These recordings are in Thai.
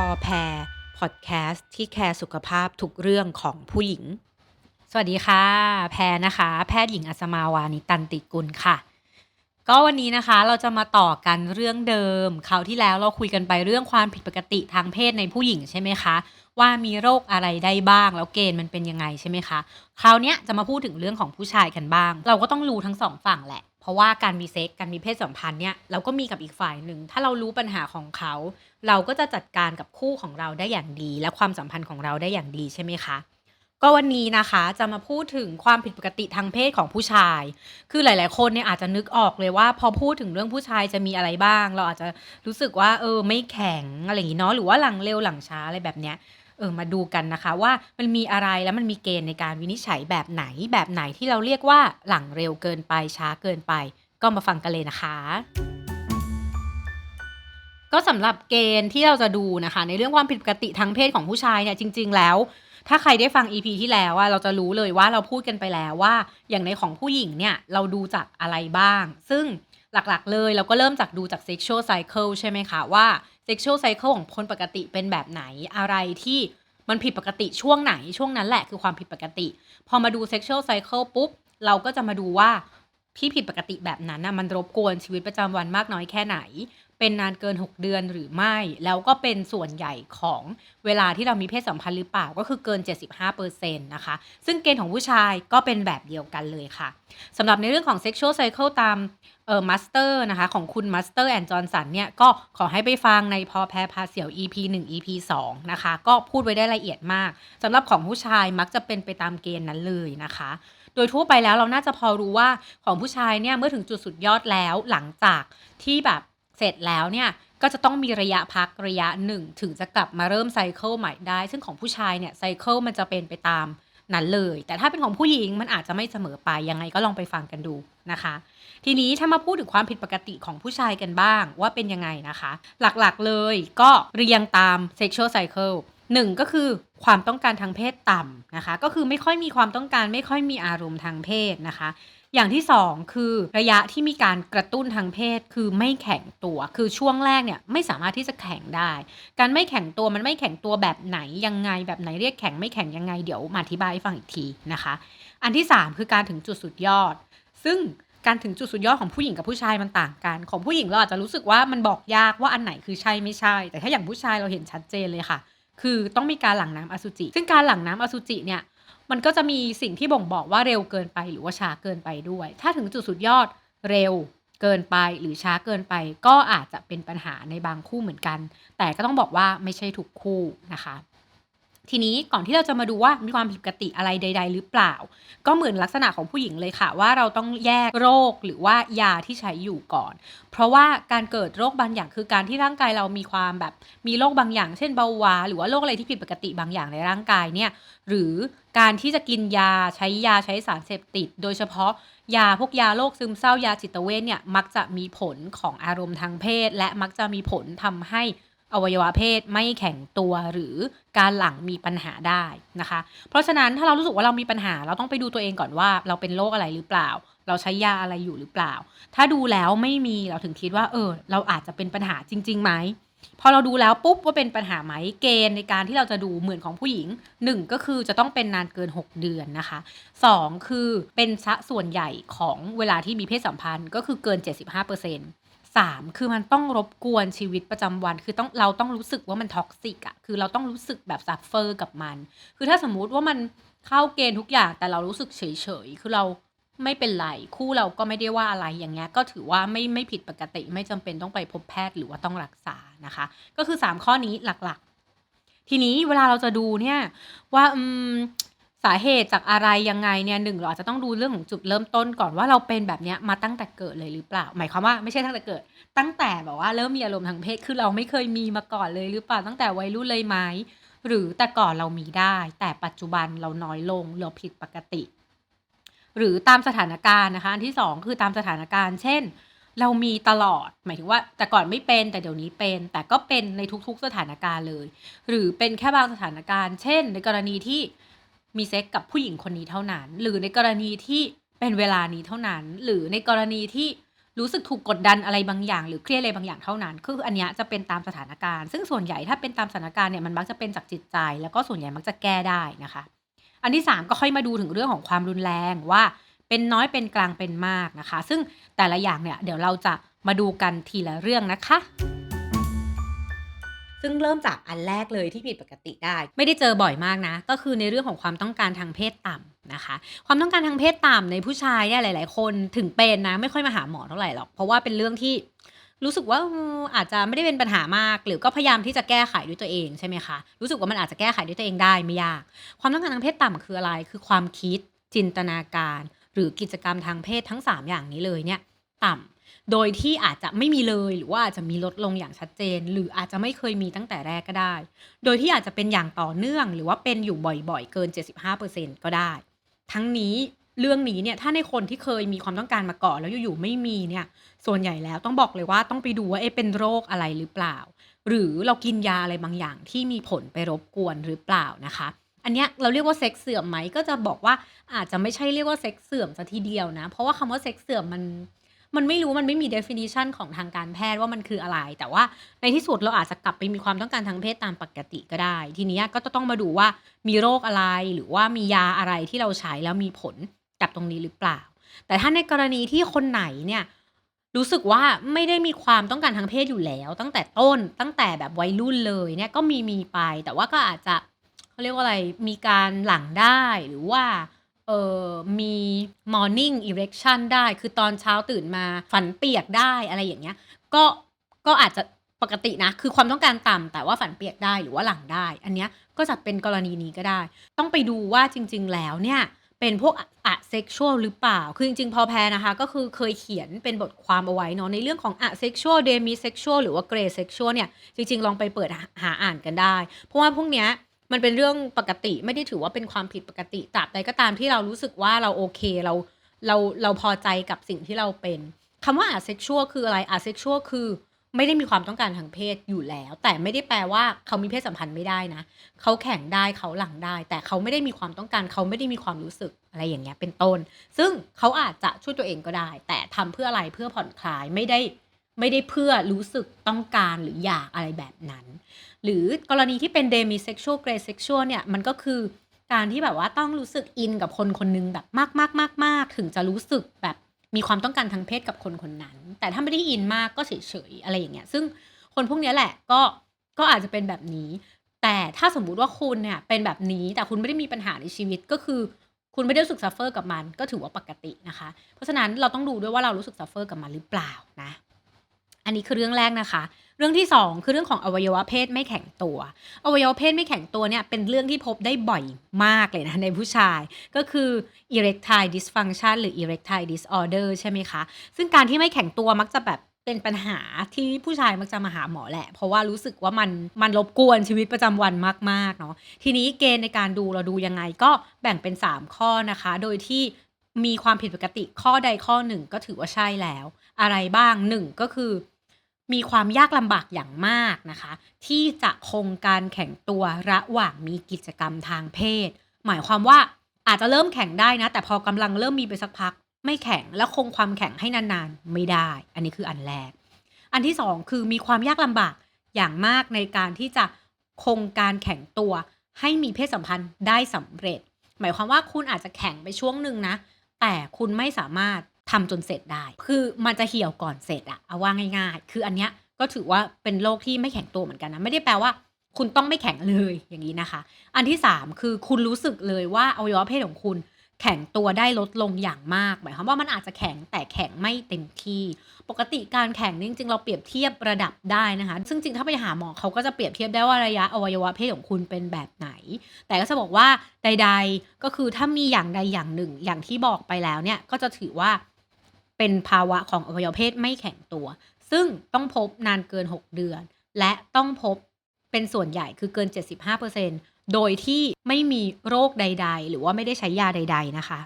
พอแพรพอดแคสต์ที่แคร์สุขภาพทุกเรื่องของผู้หญิง สวัสดีค่ะ แพรนะคะ แพทย์หญิงอัศมาวานิตันติกุลค่ะ ก็วันนี้นะคะเราจะมาต่อกันเรื่องเดิมคราวที่แล้วเราคุยกันไปเรื่องความผิดปกติทางเพศในผู้หญิงใช่ไหมคะ ว่ามีโรคอะไรได้บ้าง แล้วเกณฑ์มันเป็นยังไงใช่ไหมคะ คราวนี้จะมาพูดถึงเรื่องของผู้ชายกันบ้าง เราก็ต้องรู้ทั้งสองฝั่งแหละ เพราะว่าการมีเซ็กการมีเพศสัมพันธ์เนี่ยเราก็มีกับอีกฝ่ายหนึ่ง ถ้าเรารู้ปัญหาของเขา เราก็จะจัดการกับคู่ของเราได้อย่างดี และความสัมพันธ์ของเราได้อย่างดีใช่ไหมคะก็วันนี้นะคะจะมาพูดถึงความผิดปกติทางเพศของผู้ชาย คือหลาย ๆ คนเนี่ยอาจจะนึกออกเลยว่า พอพูดถึงเรื่องผู้ชายจะมีอะไรบ้าง เราอาจจะรู้สึกว่าเออไม่แข็งอะไรอย่างงี้เนาะหรือว่าหลังเร็วหลังช้าอะไรแบบเนี้ย เออมาดูกันนะคะว่ามันมีอะไรแล้วมันมีเกณฑ์ในการวินิจฉัยแบบไหนแบบไหนที่เราเรียกว่าหลังเร็วเกินไปช้าเกินไป ก็มาฟังกันเลยนะคะ ก็สำหรับเกณฑ์ที่เราจะดูนะคะ ในเรื่องความผิดปกติทางเพศของผู้ชายเนี่ยจริง ๆ แล้วถ้าใครได้ฟัง EP ที่แล้วว่าเราจะรู้เลยว่าเราพูดกันไปแล้วว่า อย่างในของผู้หญิงเนี่ยเราดูจากอะไรบ้าง ซึ่งหลักๆเลยเราก็เริ่มจากดูจาก sexual cycle ใช่ไหมคะว่า sexual cycle ของคนปกติเป็นแบบไหนอะไรที่มันผิดปกติช่วงไหนช่วงนั้นแหละคือความผิดปกติ พอมาดู sexual cycle ปุ๊บ เราก็จะมาดูว่าที่ผิดปกติแบบนั้นนะมันรบกวนชีวิตประจำวันมากน้อยแค่ไหน เป็นนานเกิน 6 เดือนหรือไม่ แล้วก็เป็นส่วนใหญ่ของเวลาที่เรามีเพศสัมพันธ์หรือเปล่าก็คือเกิน 75%นะคะ ซึ่งเกณฑ์ของผู้ชายก็เป็นแบบเดียวกันเลยค่ะสำหรับในเรื่องของ sexual cycle ตามเอ่อ master นะคะ ของคุณ master and johnson เนี่ย ก็ขอให้ไปฟังในพอแพรพาเสี่ยว EP 1 EP 2 นะคะ ก็พูดไว้ได้ละเอียดมากสำหรับของผู้ชายมักจะเป็นไปตามเกณฑ์นั้นเลยนะคะ โดยทั่วไปแล้วเราน่าจะพอรู้ว่าของผู้ชายเนี่ย เมื่อถึงจุดสุดยอดแล้วหลังจากที่แบบ เสร็จแล้วเนี่ยก็จะต้องมีระยะพักระยะหนึ่งถึงจะกลับมาเริ่มไซเคิลใหม่ได้ ซึ่งของผู้ชายเนี่ยไซเคิลมันจะเป็นไปตามนั้นเลย แต่ถ้าเป็นของผู้หญิงมันอาจจะไม่เสมอไปยังไงก็ลองไปฟังกันดูนะคะ ทีนี้ถ้ามาพูดถึงความผิดปกติของผู้ชายกันบ้างว่าเป็นยังไงนะคะ หลักๆเลยก็เรียงตาม sexual cycle หนึ่งก็คือความต้องการทางเพศต่ำนะคะ ก็คือไม่ค่อยมีความต้องการไม่ค่อยมีอารมณ์ทางเพศนะคะ อย่างที่สองคือระยะที่มีการกระตุ้นทางเพศคือไม่แข็งตัว คือช่วงแรกเนี่ยไม่สามารถที่จะแข็งได้ การไม่แข็งตัวมันไม่แข็งตัวแบบไหนยังไงแบบไหนเรียกแข็งไม่แข็งยังไงเดี๋ยวมาอธิบายให้ฟังอีกทีนะคะ อันที่สามคือการถึงจุดสุดยอด ซึ่งการถึงจุดสุดยอดของผู้หญิงกับผู้ชายมันต่างกัน ของผู้หญิงเราอาจจะรู้สึกว่ามันบอกยากว่าอันไหนคือใช่ไม่ใช่ แต่ถ้าอย่างผู้ชายเราเห็นชัดเจนเลยค่ะ คือต้องมีการหลั่งน้ำอสุจิ ซึ่งการหลั่งน้ำอสุจิเนี่ย มันก็จะมีสิ่งที่บ่งบอกว่าเร็วเกินไปหรือว่าช้าเกินไปด้วย ถ้าถึงจุดสุดยอดเร็วเกินไปหรือช้าเกินไป ก็อาจจะเป็นปัญหาในบางคู่เหมือนกัน แต่ก็ต้องบอกว่าไม่ใช่ทุกคู่นะคะ ทีนี้ก่อนที่เราจะมาดูว่ามีความผิดปกติอะไรใด ๆ หรือเปล่า ก็เหมือนลักษณะของผู้หญิงเลยค่ะ ว่าเราต้องแยกโรคหรือว่ายาที่ใช้อยู่ก่อน เพราะว่าการเกิดโรคบางอย่างคือการที่ร่างกายเรามีความแบบมีโรคบางอย่าง เช่นเบาหวานหรือว่าโรคอะไรที่ผิดปกติบางอย่างในร่างกายเนี่ยหรือการที่จะกินยาใช้ยาใช้สารเสพติด โดยเฉพาะยาพวกยาโรคซึมเศร้ายาจิตเวชเนี่ยมักจะมีผลของอารมณ์ทางเพศ และมักจะมีผลทำให้ อวัยวะเพศไม่แข็งตัวหรือการหลังมีปัญหาได้นะคะ เพราะฉะนั้นถ้าเรารู้สึกว่าเรามีปัญหา เราต้องไปดูตัวเองก่อนว่า เราเป็นโรคอะไรหรือเปล่า เราใช้ยาอะไรอยู่หรือเปล่า ถ้าดูแล้วไม่มีเราถึงคิดว่า เออ เราอาจจะเป็นปัญหาจริงๆไหมพอเราดูแล้วปุ๊บว่าเป็นปัญหาไหมเกณฑ์ในการที่เราจะดูเหมือนของผู้หญิงหนึ่งก็คือจะต้องเป็นนานเกิน 6 เดือนนะคะสองคือเป็นซะส่วนใหญ่ของเวลาที่มีเพศสัมพันธ์ก็คือเกิน 75% สามคือมันต้องรบกวนชีวิตประจำวัน คือต้องเราต้องรู้สึกว่ามันท็อกซิกอะคือเราต้องรู้สึกแบบซัฟเฟอร์กับมัน คือถ้าสมมุติว่ามันเข้าเกณฑ์ทุกอย่างแต่เรารู้สึกเฉยๆ คือเราไม่เป็นไร คู่เราก็ไม่ได้ว่าอะไรอย่างเงี้ยก็ถือว่าไม่ไม่ผิดปกติไม่จำเป็นต้องไปพบแพทย์หรือว่าต้องรักษานะคะ ก็คือ 3 ข้อนี้หลักๆ ทีนี้เวลาเราจะดูเนี่ยว่าอืม สาเหตุจากอะไรยังไงเนี่ยหนึ่งเราอาจจะต้องดูเรื่องของจุดเริ่มต้นก่อนว่าเราเป็นแบบเนี้ยมาตั้งแต่เกิดเลยหรือเปล่า หมายความว่าไม่ใช่ตั้งแต่เกิด ตั้งแต่แบบว่าเริ่มมีอารมณ์ทางเพศคือเราไม่เคยมีมาก่อนเลยหรือเปล่าตั้งแต่วัยรุ่นเลยไหมหรือแต่ก่อนเรามีได้ แต่ปัจจุบันเราน้อยลงเราผิดปกติ หรือตามสถานการณ์นะคะอันที่สองคือตามสถานการณ์ เช่น เรามีตลอด หมายถึงว่าแต่ก่อนไม่เป็นแต่เดี๋ยวนี้เป็น แต่ก็เป็นในทุกๆสถานการณ์เลย หรือเป็นแค่บางสถานการณ์ เช่น ในกรณีที่ มีเซ็กกับผู้หญิงคนนี้เท่านั้น หรือในกรณีที่เป็นเวลานี้เท่านั้น หรือในกรณีที่รู้สึกถูกกดดันอะไรบางอย่าง หรือเครียดอะไรบางอย่างเท่านั้นคืออันนี้จะเป็นตามสถานการณ์ ซึ่งส่วนใหญ่ถ้าเป็นตามสถานการณ์เนี่ยมันมักจะเป็นจากจิตใจ แล้วก็ส่วนใหญ่มักจะแก้ได้นะคะ อันที่ 3 ก็ค่อยมาดูถึงเรื่องของความรุนแรงว่าเป็นน้อยเป็นกลางเป็นมากนะคะ ซึ่งแต่ละอย่างเนี่ยเดี๋ยวเราจะมาดูกันทีละเรื่องนะคะ ซึ่งเริ่มจากอันแรกเลยที่ผิดปกติได้ ไม่ได้เจอบ่อยมากนะ ก็คือในเรื่องของความต้องการทางเพศต่ำนะคะ ความต้องการทางเพศต่ำในผู้ชายเนี่ยหลาย ๆ คนถึงเป็นนะไม่ค่อยมาหาหมอเท่าไหร่หรอกเพราะว่าเป็นเรื่องที่รู้สึกว่าอาจจะไม่ได้เป็นปัญหามาก หรือก็พยายามที่จะแก้ไขด้วยตัวเองใช่ไหมคะรู้สึกว่ามันอาจจะแก้ไขด้วยตัวเองได้ไม่ยาก ความต้องการทางเพศต่ำคืออะไร คือความคิดจินตนาการ หรือกิจกรรมทางเพศทั้ง 3 อย่างนี้เลยเนี่ย ต่ำ โดยที่อาจจะไม่มีเลยหรือว่าอาจจะมีลดลงอย่างชัดเจน หรืออาจจะไม่เคยมีตั้งแต่แรกก็ได้ โดยที่อาจจะเป็นอย่างต่อเนื่อง หรือว่าเป็นอยู่บ่อยๆ เกิน 75%ก็ได้ ทั้งนี้เรื่องนี้เนี่ยถ้าในคนที่เคยมีความต้องการมาก่อนแล้วอยู่ๆไม่มีเนี่ยส่วนใหญ่แล้วต้องบอกเลยว่าต้องไปดูว่าเอ๊ะเป็นโรคอะไรหรือเปล่า หรือเรากินยาอะไรบางอย่างที่มีผลไปรบกวนหรือเปล่านะคะอันเนี้ยเราเรียกว่าเซ็กเสื่อมไหมก็จะบอกว่าอาจจะไม่ใช่เรียกว่าเซ็กเสื่อมซะทีเดียวนะ เพราะว่าคำว่าเซ็กเสื่อมมัน มันไม่รู้มันไม่มี definition ของทางการแพทย์ว่ามันคืออะไร แต่ว่าในที่สุดเราอาจจะกลับไปมีความต้องการทางเพศตามปกติก็ได้ ทีนี้ก็จะต้องมาดูว่ามีโรคอะไรหรือว่ามียาอะไรที่เราใช้แล้วมีผลกับตรงนี้หรือเปล่า แต่ถ้าในกรณีที่คนไหนเนี่ยรู้สึกว่าไม่ได้มีความต้องการทางเพศอยู่แล้ว ตั้งแต่ต้นตั้งแต่แบบวัยรุ่นเลยเนี่ยก็มีมีไป แต่ว่าก็อาจจะเขาเรียกว่าอะไรมีการหลังได้หรือว่า เออมี morning erection ได้ คือตอนเช้าตื่นมาฝันเปียกได้ อะไรอย่างเงี้ย ก็ ก็อาจจะปกตินะ คือความต้องการต่ำแต่ว่าฝันเปียกได้หรือว่าหลังได้ อันเนี้ยก็จะเป็นกรณีนี้ก็ได้ ต้องไปดูว่าจริง ๆ แล้วเนี่ย เป็นพวกอะเซ็กชวลหรือเปล่า คือจริง ๆ พอแพรนะคะ ก็คือเคยเขียนเป็นบทความเอาไว้เนาะในเรื่องของอะเซ็กชวลเดมิเซ็กชวลหรือว่าเกรเซ็กชวลเนี่ย จริง ๆ ลองไปเปิดหาหาอ่านกันได้ เพราะว่าพวกเนี้ย มันเป็นเรื่องปกติไม่ได้ถือว่าเป็นความผิดปกติตราบใดก็ตามที่เรารู้สึกว่าเราโอเคเราเราเราพอใจกับสิ่งที่เราเป็นคำว่าอะเซ็กชวลคืออะไรอะเซ็กชวลคือไม่ได้มีความต้องการทางเพศอยู่แล้ว แต่ไม่ได้แปลว่าเขามีเพศสัมพันธ์ไม่ได้นะ เขาแข่งได้เขาหลังได้ แต่เขาไม่ได้มีความต้องการเขาไม่ได้มีความรู้สึกอะไรอย่างเงี้ยเป็นต้น ซึ่งเขาอาจจะช่วยตัวเองก็ได้ แต่ทำเพื่ออะไรเพื่อผ่อนคลายไม่ได้ ไม่ได้เพื่อรู้สึกต้องการหรืออยากอะไรแบบนั้น หรือกรณีที่เป็น demisexual gray sexual เนี่ยมันก็คือการที่แบบว่าต้องรู้สึกอินกับคนคนหนึงแบบมากมากมากมากถึงจะรู้สึกแบบมีความต้องการทางเพศกับคนคนนั้น แต่ถ้าไม่ได้อินมากก็เฉยๆอะไรอย่างเงี้ย ซึ่งคนพวกนี้แหละก็ก็อาจจะเป็นแบบนี้ แต่ถ้าสมมุติว่าคุณเนี่ยเป็นแบบนี้แต่คุณไม่ได้มีปัญหาในชีวิตก็คือ คุณไม่ได้รู้สึกซัฟเฟอร์กับมันก็ถือว่าปกตินะคะ เพราะฉะนั้นเราต้องดูด้วยว่าเรารู้สึกซัฟเฟอร์กับมันหรือเปล่านะ อันนี้คือเรื่องแรกนะคะ เรื่องที่ 2 คือเรื่องของอวัยวะเพศไม่แข็งตัว อวัยวะเพศไม่แข็งตัวเนี่ยเป็นเรื่องที่พบได้บ่อยมากเลยนะในผู้ชาย ก็คือ erectile dysfunction หรือ erectile disorder ใช่ไหมคะ ซึ่งการที่ไม่แข็งตัวมักจะแบบเป็นปัญหาที่ผู้ชายมักจะมาหาหมอแหละ เพราะว่ารู้สึกว่ามันมันรบกวนชีวิตประจำวันมากๆเนาะทีนี้เกณฑ์ในการดูเราดูยังไงก็แบ่งเป็น 3 ข้อนะคะ โดยที่มีความผิดปกติข้อใดข้อหนึ่งก็ถือว่าใช่แล้ว อะไรบ้าง 1 ก็คือ มีความยากลำบากอย่างมากนะคะ ที่จะคงการแข่งตัวระหว่างมีกิจกรรมทางเพศ หมายความว่าอาจจะเริ่มแข่งได้นะ แต่พอกำลังเริ่มมีไปสักพัก ไม่แข่งแล้วคงความแข่งให้นานๆ ไม่ได้ อันนี้คืออันแรก อันที่สองคือมีความยากลำบากอย่างมากในการที่จะคงการแข่งตัว ให้มีเพศสัมพันธ์ได้สำเร็จ หมายความว่าคุณอาจจะแข่งไปช่วงหนึ่งนะ แต่คุณไม่สามารถ ทำจนเสร็จได้ คือมันจะเหี่ยวก่อนเสร็จอะเอาว่าง่ายๆ คืออันเนี้ยก็ถือว่าเป็นโรคที่ไม่แข็งตัวเหมือนกันนะ ไม่ได้แปลว่าคุณต้องไม่แข็งเลยอย่างนี้นะคะ อันที่สามคือคุณรู้สึกเลยว่าอวัยวะเพศของคุณแข็งตัวได้ลดลงอย่างมาก หมายความว่ามันอาจจะแข็งแต่แข็งไม่เต็มที่ ปกติการแข่งนี่จริงๆ เราเปรียบเทียบระดับได้นะคะ ซึ่งจริงถ้าไปหาหมอเขาก็จะเปรียบเทียบได้ว่าระยะอวัยวะเพศของคุณเป็นแบบไหน แต่ก็จะบอกว่าใด ๆ ก็คือถ้ามีอย่างใดอย่างหนึ่ง อย่างที่บอกไปแล้วเนี่ยก็จะถือว่า เป็นภาวะของอวัยวะเพศไม่แข็งตัว ซึ่งต้องพบนานเกิน 6 เดือน และต้องพบเป็นส่วนใหญ่คือเกิน 75%โดยที่ไม่มีโรคใด ๆ หรือว่าไม่ได้ใช้ยาใด ๆ นะคะ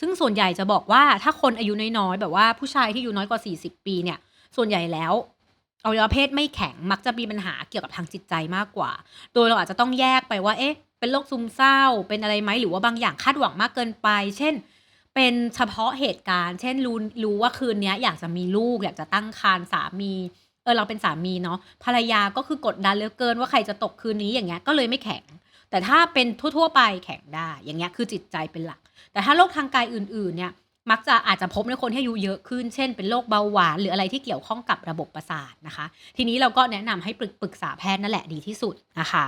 ซึ่งส่วนใหญ่จะบอกว่าถ้าคนอายุน้อยๆแบบว่าผู้ชายที่อายุน้อยกว่า 40 ปีเนี่ย ส่วนใหญ่แล้วอวัยวะเพศไม่แข็งมักจะมีปัญหาเกี่ยวกับทางจิตใจมากกว่า โดยเราอาจจะต้องแยกไปว่า เอ๊ะ เป็นโรคซึมเศร้า เป็นอะไรไหม หรือว่าบางอย่างคาดหวังมากเกินไป เช่น เป็นเฉพาะเหตุการณ์ เช่นรู้รู้ว่าคืนเนี้ยอยากจะมีลูก อยากจะตั้งครรภ์สามี เออเราเป็นสามีเนาะภรรยาก็คือกดดันเหลือเกินว่าใครจะตกคืนนี้อย่างเงี้ยก็เลยไม่แข็ง แต่ถ้าเป็นทั่วๆ ไปแข็งได้ อย่างเงี้ยคือจิตใจเป็นหลัก แต่ถ้าโรคทางกายอื่นๆเนี่ยมักจะอาจจะพบในคนที่อายุเยอะขึ้น เช่น เป็นโรคเบาหวาน หรืออะไรที่เกี่ยวข้องกับระบบประสาทนะคะ ทีนี้เราก็แนะนำให้ปรปรึกษาแพทย์นั่นแหละดีที่สุดนะคะ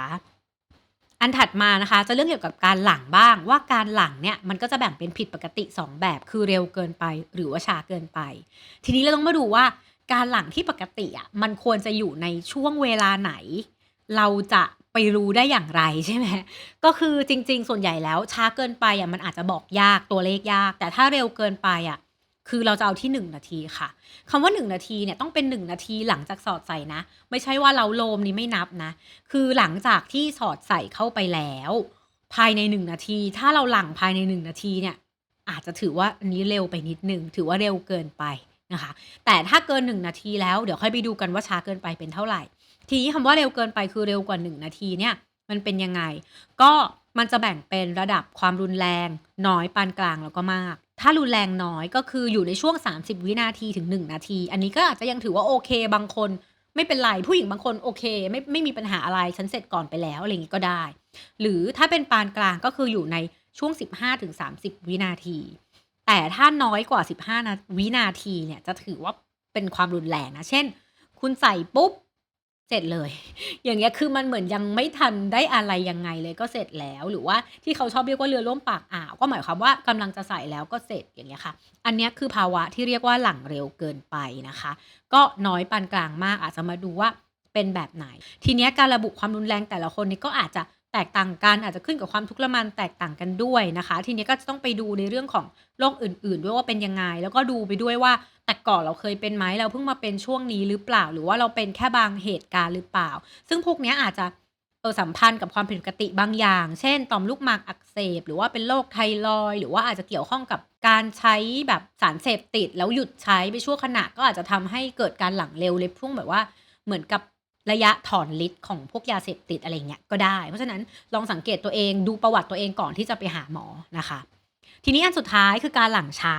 อันถัดมานะคะจะเรื่องเกี่ยวกับการหลังบ้างว่าการหลังเนี่ยมันก็จะแบ่งเป็นผิดปกติ 2 แบบคือเร็วเกินไปหรือว่าช้าเกินไป ทีนี้เราต้องมาดูว่าการหลังที่ปกติอะมันควรจะอยู่ในช่วงเวลาไหน เราจะไปรู้ได้อย่างไรใช่ไหมก็คือจริง ๆ ส่วนใหญ่แล้วช้าเกินไปอะมันอาจจะบอกยากตัวเลขยาก แต่ถ้าเร็วเกินไปอะ คือเราจะเอาที่ 1 นาทีค่ะคำว่า 1 นาทีเนี่ยต้องเป็น 1 นาทีหลังจากสอดใส่นะ ไม่ใช่ว่าเล้าโลมนี่ไม่นับนะ คือหลังจากที่สอดใส่เข้าไปแล้ว ภายใน 1 นาที ถ้าเราหลังภายใน 1 นาทีเนี่ยอาจจะถือว่าอันนี้เร็วไปนิดนึง ถือว่าเร็วเกินไปนะคะ แต่ถ้าเกิน 1 นาทีแล้วเดี๋ยวค่อยไปดูกันว่าช้าเกินไปเป็นเท่าไหร่ ทีนี้คำว่าเร็วเกินไปคือเร็วกว่า 1 นาทีเนี่ยมันเป็นยังไง ก็มันจะแบ่งเป็นระดับความรุนแรง น้อยปานกลางแล้วก็มาก ถ้ารุนแรงน้อยก็คืออยู่ในช่วง 30 วินาทีถึง 1 นาที อันนี้ก็อาจจะยังถือว่าโอเค บางคนไม่เป็นไร ผู้หญิงบางคนโอเค ไม่ไม่มีปัญหาอะไรฉันเสร็จก่อนไปแล้วอะไรอย่างนี้ก็ได้ หรือถ้าเป็นปานกลางก็คืออยู่ในช่วง 15-30 วินาที แต่ถ้าน้อยกว่า 15นาวินาทีเนี่ยจะถือว่าเป็นความรุนแรงนะ เช่น คุณใส่ปุ๊บ เสร็จเลย อย่างเงี้ยคือมันเหมือนยังไม่ทันได้อะไรยังไงเลยก็เสร็จแล้ว หรือว่าที่เขาชอบเรียกว่าเรือล่มปากอ่าว ก็หมายความว่ากำลังจะใส่แล้วก็เสร็จอย่างเงี้ยค่ะ อันเนี้ยคือภาวะที่เรียกว่าหลังเร็วเกินไปนะคะ ก็น้อยปานกลางมากอาจจะมาดูว่าเป็นแบบไหน ทีเนี้ยการระบุความรุนแรงแต่ละคนนี่ก็อาจจะ แตกต่างกันอาจจะขึ้นกับความทุกข์ทรมานแตกต่างกันด้วยนะคะ ทีนี้ก็จะต้องไปดูในเรื่องของโรคอื่น ๆ ด้วยว่าเป็นยังไง แล้วก็ดูไปด้วยว่าแต่ก่อนเราเคยเป็นไหมเราเพิ่งมาเป็นช่วงนี้หรือเปล่า หรือว่าเราเป็นแค่บางเหตุการณ์หรือเปล่า ซึ่งพวกนี้อาจจะเออสัมพันธ์กับความผิดปกติบางอย่าง เช่น ต่อมลูกหมากอักเสบ หรือว่าเป็นโรคไทรอย หรือว่าอาจจะเกี่ยวข้องกับการใช้แบบสารเสพติด แล้วหยุดใช้ไปชั่วขณะก็อาจจะทำให้เกิดการหลั่งเร็วในช่งแบบว่าเหมือนกับ ระยะถอนฤทธิ์ของพวกยาเสพติดอะไรเงี้ยก็ได้ เพราะฉะนั้นลองสังเกตตัวเองดูประวัติตัวเองก่อนที่จะไปหาหมอนะคะ ทีนี้อันสุดท้ายคือการหลังช้า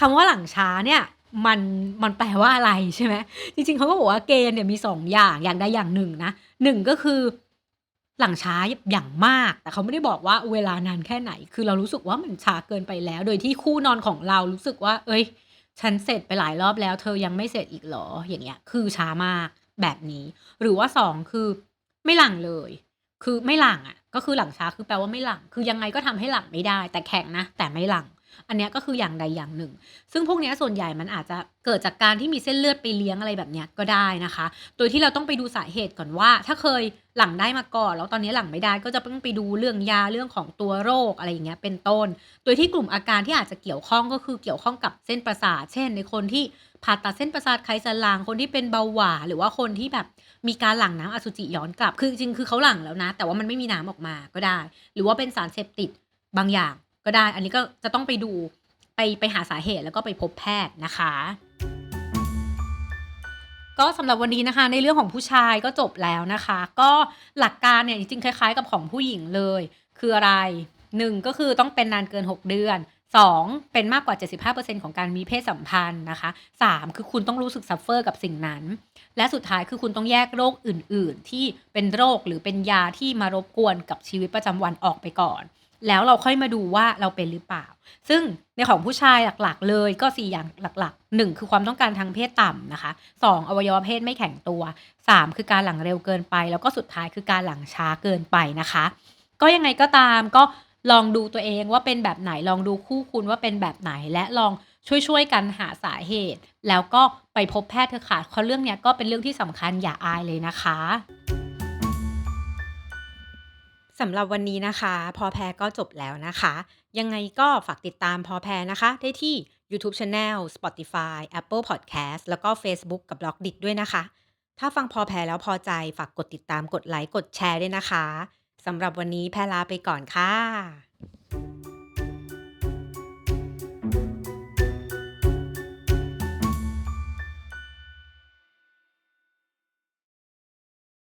คำว่าหลังช้าเนี่ยมันมันแปลว่าอะไรใช่ไหมจริงๆเขาก็บอกว่าเกณฑ์เนี่ยมี2อย่างอย่างใดอย่างหนึ่งนะ1ก็คือหลังช้าอย่างมาก แต่เขาไม่ได้บอกว่าเวลานานแค่ไหน คือเรารู้สึกว่ามันช้าเกินไปแล้ว โดยที่คู่นอนของเรารู้สึกว่าเฮ้ย ฉันเสร็จไปหลายรอบแล้ว เธอยังไม่เสร็จอีกเหรออย่างเงี้ย คือช้ามาก แบบนี้ หรือว่าสองคือไม่หลังเลย คือไม่หลังอะก็คือหลังช้าคือแปลว่าไม่หลัง คือยังไงก็ทำให้หลังไม่ได้ แต่แข็งนะ แต่ไม่หลัง อันเนี้ยก็คืออย่างใดอย่างหนึ่ง ซึ่งพวกนี้ส่วนใหญ่มันอาจจะเกิดจากการที่มีเส้นเลือดไปเลี้ยงอะไรแบบเนี้ยก็ได้นะคะ โดยที่เราต้องไปดูสาเหตุก่อนว่า ถ้าเคยหลังได้มาก่อนแล้วตอนนี้หลังไม่ได้ก็จะต้องไปดูเรื่องยาเรื่องของตัวโรคอะไรอย่างเงี้ยเป็นต้น โดยที่กลุ่มอาการที่อาจจะเกี่ยวข้องก็คือเกี่ยวข้องกับเส้นประสาท เช่น ในคนที่ผ่าตัดเส้นประสาทไขสันหลังคนที่เป็นเบาหวานหรือว่าคนที่แบบมีการหลั่งน้ำอสุจิย้อนกลับ คือจริงคือเขาหลั่งแล้วนะ แต่ว่ามันไม่มีน้ำออกมาก็ได้ หรือว่าเป็นสารเสพติดบางอย่าง ก็ได้ อันนี้ก็จะต้องไปดูไปไปหาสาเหตุแล้วก็ไปพบแพทย์นะคะ ก็สำหรับวันนี้นะคะ ในเรื่องของผู้ชายก็จบแล้วนะคะ ก็หลักการเนี่ยจริงๆคล้ายๆ กับของผู้หญิงเลย คืออะไร 1 ก็คือต้องเป็นนานเกิน 6 เดือน 2 เป็นมากกว่า 75%ของการมีเพศสัมพันธ์นะคะ 3 คือคุณต้องรู้สึก suffer กับสิ่งนั้น และสุดท้ายคือคุณต้องแยกโรคอื่น ๆ ที่เป็นโรคหรือเป็นยาที่มารบกวนกับชีวิตประจำวันออกไปก่อน แล้วเราค่อยมาดูว่าเราเป็นหรือเปล่า ซึ่งในของผู้ชายหลักๆ เลยก็ 4 อย่างหลักๆ 1 คือความต้องการทางเพศต่ำนะคะ 2 อวัยวะเพศไม่แข็งตัว 3 คือการหลั่งเร็วเกินไป แล้วก็สุดท้ายคือการหลั่งช้าเกินไปนะคะ ก็ยังไงก็ตามก็ลองดูตัวเองว่าเป็นแบบไหนลองดูคู่คุณว่าเป็นแบบไหนและลองช่วยๆกันหาสาเหตุ แล้วก็ไปพบแพทย์เถอะค่ะเพราะเรื่องเนี้ยก็เป็นเรื่องที่สำคัญอย่าอายเลยนะคะ สำหรับวันนี้นะคะ พอแพรก็จบแล้วนะคะ ยังไงก็ฝากติดตามพอแพรนะคะ ได้ที่ยูทูบ Channel Spotify Apple Podcast แล้วก็เฟซบุ๊กกับ b ล็อกดิด้วยนะคะ ถ้าฟังพอแพรแล้วพอใจฝากกดติดตามกดไลค์กดแชร์ด้วยนะคะสำหรับวันนี้แพรลาไปก่อนค่ะ